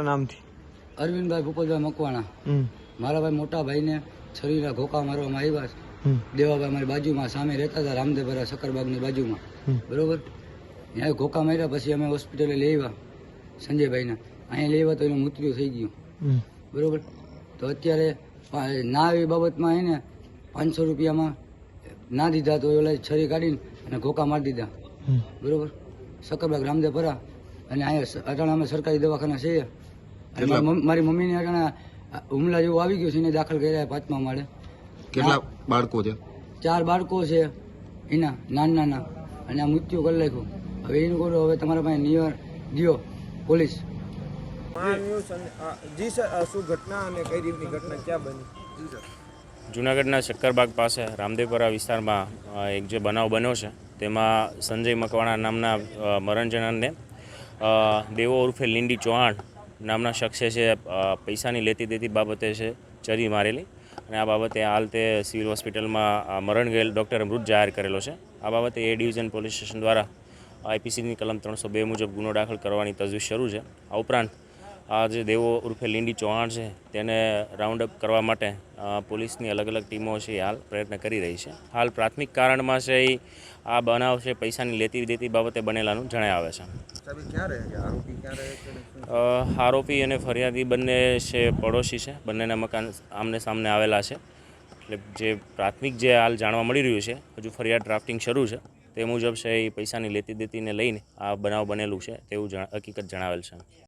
નામથી. અરવિંદભાઈ ભૂપતભાઈ મકવાણા. મારા ભાઈ મોટા ભાઈને છરીના ઘોકા મારવામાં આવ્યા છે. દેવાભાઈ મારી બાજુમાં સામે રહેતા હતા રામદેવરા સકરબાગની બાજુમાં. બરોબર? ત્યાં ઘોકા માર્યા પછી અમે હોસ્પિટલે લઈ આવ્યા સંજયભાઈને. અહીંયા લઈ આવ્યા તો એનું મૃત્યુ થઈ ગયું. બરોબર? તો અત્યારે ના એવી બાબતમાં એને પાંચસો રૂપિયામાં ના દીધા તો ઓલા છરી કાઢીને અને ઘોકા મારી દીધા. બરોબર? સકરબાગ રામદેવપરા અને અહીંયા અટાણા અમે સરકારી દવાખાના છીએ અને મારી મમ્મી- મારી મમ્મીને અટાણા હુમલા જેવું આવી ગયું છે એને દાખલ કર્યા પાંચમા માળે. કેટલા બાળકો છે? ચાર બાળકો છે એના નાના નાના અને આ મૃત્યુ કરી નાખ્યું. હવે એનું કહું હવે તમારા પાસે નિયર દિયો પોલીસ. જી સર શું ઘટના અને કઈ રીતની ઘટના ક્યાં બની? જૂનાગઢના શક્કરબાગ પાસે રામદેવપરા વિસ્તારમાં એક જે બનાવ બન્યો છે તેમાં સંજય મકવાણા નામના અ, દેવો ઉર્ફે લીંડી ચૌહાણ નામના શખ્સે છે પૈસાની લેતી દેતી બાબતે છે, ચરી મારેલી. અને આ બાબતે હાલ તે સિવિલ હોસ્પિટલમાં મરણ ગયેલ ડૉક્ટરે મૃત જાહેર કરેલો છે. આ બાબતે એ ડિવિઝન પોલીસ સ્ટેશન દ્વારા આઈપીસીની કલમ ત્રણસો બે મુજબ ગુનો દાખલ કરવાની તજવીજ શરૂ છે. આ ઉપરાંત આ જે દેવો ઉર્ફે લીંડી ચૌહાણ છે, તેને રાઉન્ડ અપ કરવા માટે પોલીસની અલગ અલગ ટીમો છે હાલ પ્રયત્ન કરી રહી છે. હાલ પ્રાથમિક કારણમાં છે એ આ બનાવ છે પૈસાની લેતી દેતી બાબતે બનેલાનું જણાય આવે છે. આરોપી અને ફરિયાદી બંને છે પડોશી છે. બંનેના મકાન આમને સામને આવેલા છે. એટલે જે પ્રાથમિક જે હાલ જાણવા મળી રહ્યું છે, હજુ ફરિયાદ ડ્રાફ્ટિંગ શરૂ છે. તે મુજબ છે એ પૈસાની લેતી દેતીને લઈને આ બનાવ બનેલું છે, તેવું હકીકત જણાવેલ છે.